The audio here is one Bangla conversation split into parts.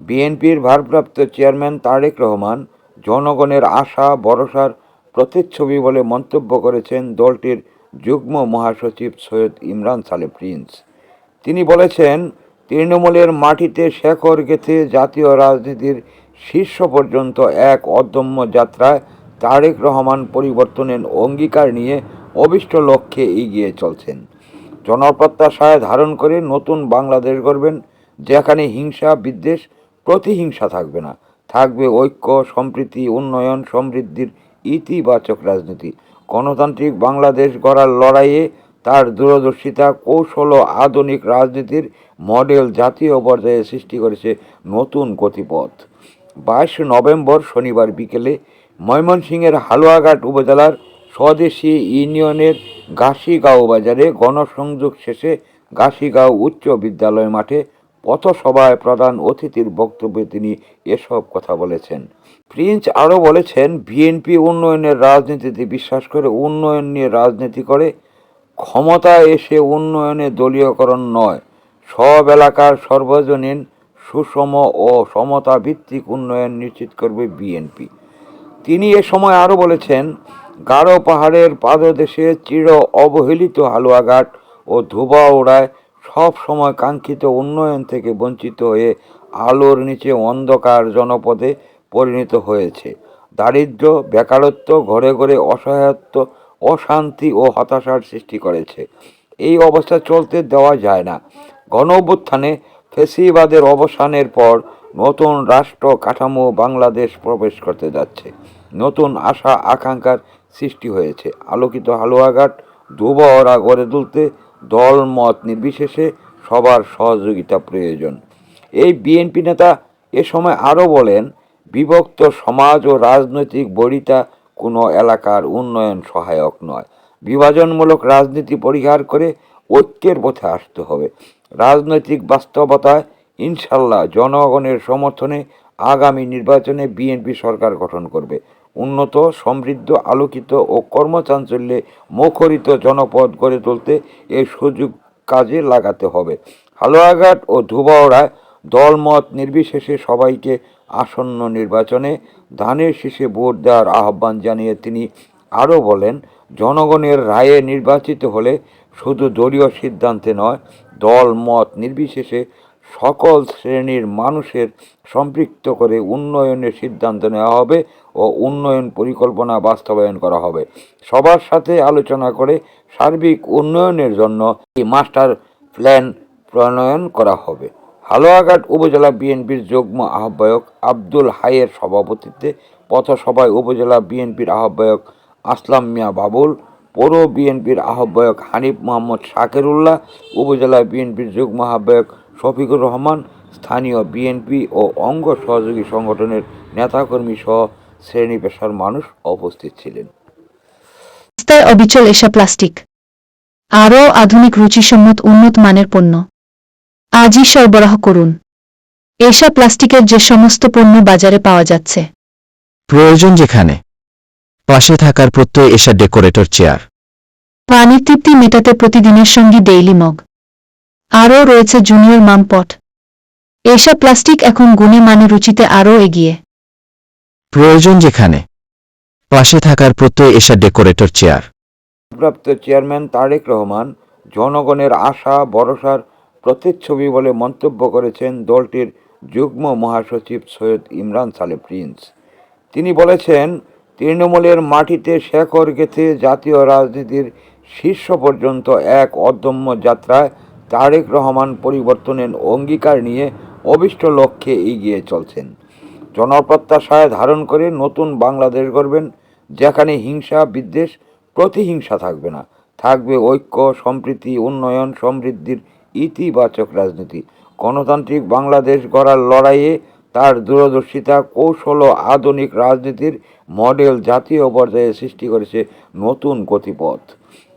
বিএনপির ভারপ্রাপ্ত চেয়ারম্যান তারেক রহমান জনগণের আশা, ভরসার প্রতিচ্ছবি বলে মন্তব্য করেছেন দলটির যুগ্ম মহাসচিব সৈয়দ ইমরান সালে প্রিন্স। তিনি বলেছেন, তৃণমূলের মাটিতে শেখর গেঁথে জাতীয় রাজনীতির শীর্ষ পর্যন্ত এক অদম্য যাত্রায় তারেক রহমান পরিবর্তনের অঙ্গীকার নিয়ে অবিষ্ট লক্ষ্যে এগিয়ে চলছেন। জনপ্রত্যাশায় ধারণ করে নতুন বাংলাদেশ গড়বেন যেখানে হিংসা, বিদ্বেষ প্রতিহিংসা থাকবে না। থাকবে ঐক্য, সম্প্রীতি, উন্নয়ন, সমৃদ্ধির ইতিবাচক রাজনীতি। গণতান্ত্রিক বাংলাদেশ গড়ার লড়াইয়ে তার দূরদর্শিতা, কৌশল ও আধুনিক রাজনীতির মডেল জাতীয় পর্যায়ে সৃষ্টি করেছে নতুন গতিপথ। বাইশ নভেম্বর শনিবার বিকেলে ময়মনসিংহের হালুয়াঘাট উপজেলার স্বদেশী ইউনিয়নের গাছিগাঁও বাজারে গণসংযোগ শেষে গাছিগাঁও উচ্চ বিদ্যালয় মাঠে পথসভায় প্রধান অতিথির বক্তব্যে তিনি এসব কথা বলেছেন। প্রিন্স আরও বলেছেন, বিএনপি উন্নয়নের রাজনীতিতে বিশ্বাস করে উন্নয়ন নিয়ে রাজনীতি করে, ক্ষমতা এসে উন্নয়নে দলীয়করণ নয়। সব এলাকার সর্বজনীন সুষম ও সমতা ভিত্তিক উন্নয়ন নিশ্চিত করবে বিএনপি। তিনি এ সময় আরও বলেছেন, গারো পাহাড়ের পাদদেশে চির অবহেলিত হালুয়াঘাট ও ধুবাউড়ায় সব সময় কাঙ্ক্ষিত উন্নয়ন থেকে বঞ্চিত হয়ে আলোর নিচে অন্ধকার জনপদে পরিণত হয়েছে। দারিদ্র, বেকারত্ব, ঘরে ঘরে অসহায়ত্ব, অশান্তি ও হতাশার সৃষ্টি করেছে। এই অবস্থা চলতে দেওয়া যায় না। গণ অভ্যুত্থানে ফেসিবাদের অবসানের পর নতুন রাষ্ট্র কাঠামো বাংলাদেশ প্রবেশ করতে যাচ্ছে। নতুন আশা আকাঙ্ক্ষার সৃষ্টি হয়েছে। আলোকিত হালুয়াঘাট দুবহরা গড়ে তুলতে দল মত নির্বিশেষে সবার সহযোগিতা প্রয়োজন। এই বিএনপি নেতা এ সময় আরও বলেন, বিভক্ত সমাজ ও রাজনৈতিক বরিতা কোনো এলাকার উন্নয়ন সহায়ক নয়। বিভাজনমূলক রাজনীতি পরিহার করে ঐক্যের পথে আসতে হবে। রাজনৈতিক বাস্তবতায় ইনশাল্লাহ জনগণের সমর্থনে আগামী নির্বাচনে বিএনপি সরকার গঠন করবে। উন্নত, সমৃদ্ধ, আলোকিত ও কর্মচাঞ্চল্যে মুখরিত জনপদ গড়ে তুলতে এই সুযোগ কাজে লাগাতে হবে। হালুয়াঘাট ও ধুবাওড়ায় দলমত নির্বিশেষে সবাইকে আসন্ন নির্বাচনে ধানের শীষে ভোট দেওয়ার আহ্বান জানিয়ে তিনি আরও বলেন, জনগণের রায়ে নির্বাচিত হলে শুধু দলীয় সিদ্ধান্তে নয় দল মত নির্বিশেষে সকল শ্রেণির মানুষের সম্পৃক্ত করে উন্নয়নের সিদ্ধান্ত নেওয়া হবে ও উন্নয়ন পরিকল্পনা বাস্তবায়ন করা হবে। সবার সাথে আলোচনা করে সার্বিক উন্নয়নের জন্য এই মাস্টার প্ল্যান প্রণয়ন করা হবে। হালুয়াঘাট উপজেলা বিএনপির যুগ্ম আহ্বায়ক আব্দুল হাইয়ের সভাপতিত্বে পথসভায় উপজেলা বিএনপির আহ্বায়ক আসলাম মিয়া বাবুল, পৌর বিএনপির আহ্বায়ক হানিফ মোহাম্মদ শাকেরুল্লাহ, উপজেলা বিএনপির যুগ্ম আহ্বায়ক শফিকুর রহমান স্থানীয় বিএনপি ও অঙ্গ সহযোগী সংগঠনের নেতাকর্মী সহ শ্রেণি পেশার মানুষ উপস্থিত ছিলেন। রাস্তায় অবিচল এসা প্লাস্টিক। আরও আধুনিক রুচিসম্মত উন্নত মানের পণ্য। আজই সরবরাহ করুন। এসা প্লাস্টিকের যে সমস্ত পণ্য বাজারে পাওয়া যাচ্ছে। প্রয়োজন যেখানে পাশে থাকার প্রত্যয় এসা ডেকোরেটর চেয়ার। পানির তৃপ্তি মেটাতে প্রতিদিনের সঙ্গী ডেইলি মগ। আরও রয়েছে জুনিয়র মামপট এসা প্লাস্টিক এখন গুণে মানে রুচিতে আরও এগিয়ে। প্রয়োজন যেখানে। পাশে থাকার প্রত্যয় এসা ডেকোরেটর চেয়ার। প্রাপ্ত চেয়ারম্যান তারেক রহমান জনগণের আশা ভরসার প্রতিচ্ছবি বলে মন্তব্য করেছেন দলটির যুগ্ম মহাসচিব সৈয়দ ইমরান সালে প্রিন্স। তিনি বলেছেন তৃণমূলের মাটিতে শেকড় গেথে জাতীয় রাজনীতির শীর্ষ পর্যন্ত এক অদম্য যাত্রায় তারেক রহমান পরিবর্তনের অঙ্গীকার নিয়ে অবিষ্ট লক্ষ্যে এগিয়ে চলছেন। জনপ্রত্যাশায় ধারণ করে নতুন বাংলাদেশ গড়বেন, যেখানে হিংসা, বিদ্বেষ, প্রতিহিংসা থাকবে না। থাকবে ঐক্য, সম্প্রীতি, উন্নয়ন, সমৃদ্ধির ইতিবাচক রাজনীতি। গণতান্ত্রিক বাংলাদেশ গড়ার লড়াইয়ে তার দূরদর্শিতা, কৌশল ও আধুনিক রাজনীতির মডেল জাতীয় পর্যায়ে সৃষ্টি করেছে নতুন গতিপথ।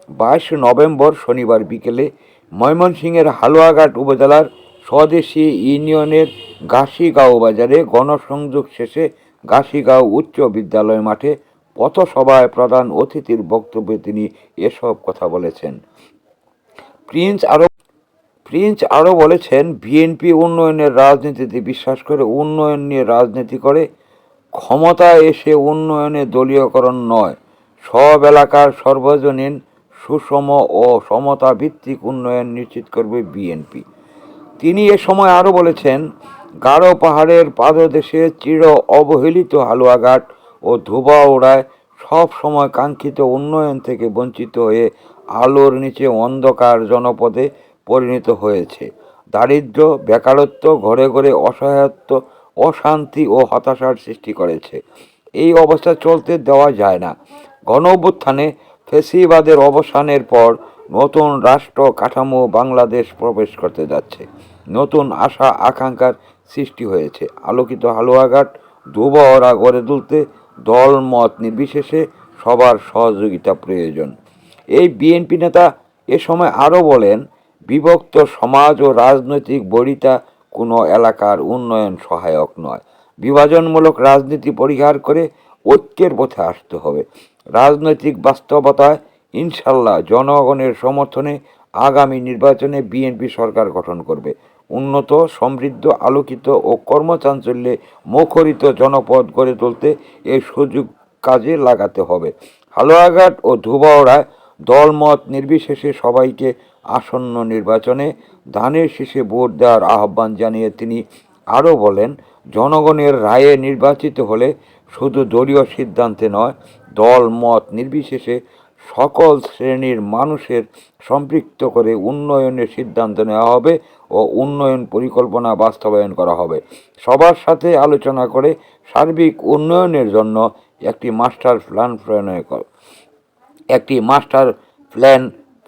বাইশ নভেম্বর শনিবার বিকেলে ময়মনসিংহের হালুয়াঘাট উপজেলার স্বদেশী ইউনিয়নের গাছিগাঁও বাজারে গণসংযোগ শেষে গাছিগাঁও উচ্চ বিদ্যালয় মাঠে পথসভায় প্রধান অতিথির বক্তব্যে তিনি এসব কথা বলেছেন। প্রিন্স আরও প্রিন্স আরও বলেছেন, বিএনপি উন্নয়নের রাজনীতিতে বিশ্বাস করে উন্নয়ন নিয়ে রাজনীতি করে ক্ষমতা এসে উন্নয়নে দলীয়করণ নয়। সব এলাকার সর্বজনীন সুষম ও সমতা ভিত্তিক উন্নয়ন নিশ্চিত করবে বিএনপি। তিনি এ সময় আরও বলেছেন, গারো পাহাড়ের পাদদেশে চির অবহেলিত হালুয়াঘাট ও ধুবাওড়ায় সব সময় কাঙ্ক্ষিত উন্নয়ন থেকে বঞ্চিত হয়ে আলোর নিচে অন্ধকার জনপদে পরিণত হয়েছে। দারিদ্র্য, বেকারত্ব, ঘরে ঘরে অসহায়ত্ব, অশান্তি ও হতাশার সৃষ্টি করেছে। এই অবস্থা চলতে দেওয়া যায় না। গণ অভ্যুত্থানে ফেসিবাদের অবসানের পর নতুন রাষ্ট্র কাঠামো বাংলাদেশ প্রবেশ করতে যাচ্ছে। নতুন আশা, আকাঙ্ক্ষার সৃষ্টি হয়েছে। আলোকিত হালুয়াঘাট দুবহরা গড়ে তুলতে দল মত নির্বিশেষে সবার সহযোগিতা প্রয়োজন। এই বিএনপি নেতা এ সময় আরও বলেন, বিভক্ত সমাজ ও রাজনৈতিক বড়িতা কোনো এলাকার উন্নয়ন সহায়ক নয়। বিভাজনমূলক রাজনীতি পরিহার করে ঐক্যের পথে আসতে হবে। রাজনৈতিক বাস্তবতায় ইনশাল্লাহ জনগণের সমর্থনে আগামী নির্বাচনে বিএনপি সরকার গঠন করবে। উন্নত, সমৃদ্ধ, আলোকিত ও কর্মচাঞ্চল্যে মুখরিত জনপদ গড়ে তুলতে এই সুযোগ কাজে লাগাতে হবে। হালুয়াঘাট ও ধুবাওড়ায় দলমত নির্বিশেষে সবাইকে আসন্ন নির্বাচনে ধানের শীষে ভোট দেওয়ার আহ্বান জানিয়ে তিনি আরও বলেন, জনগণের রায়ে নির্বাচিত হলে শুধু দলীয় সিদ্ধান্তে নয় দল, মত নির্বিশেষে সকল শ্রেণির মানুষের সম্পৃক্ত করে উন্নয়নের সিদ্ধান্ত নেওয়া হবে ও উন্নয়ন পরিকল্পনা বাস্তবায়ন করা হবে। সবার সাথে আলোচনা করে সার্বিক উন্নয়নের জন্য একটি মাস্টার প্ল্যান প্রণয়ন একটি মাস্টার প্ল্যান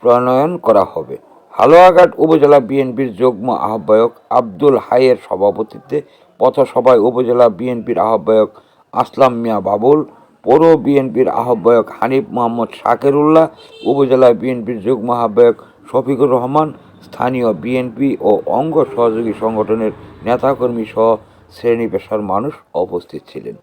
প্রণয়ন করা হবে। হালুয়াঘাট উপজেলা বিএনপির যুগ্ম আহ্বায়ক আব্দুল হাইয়ের সভাপতিত্বে পথসভায় উপজেলা বিএনপির আহ্বায়ক আসলাম মিয়া বাবুল পৌর বিএনপির আহ্বায়ক হানিফ মোহাম্মদ শাকেরুল্লাহ উপজেলা বিএনপির যুগ্ম আহ্বায়ক শফিকুর রহমান, স্থানীয় বিএনপি ও অঙ্গ সহযোগী সংগঠনের নেতাকর্মী সহ শ্রেণি পেশার মানুষ উপস্থিত ছিলেন।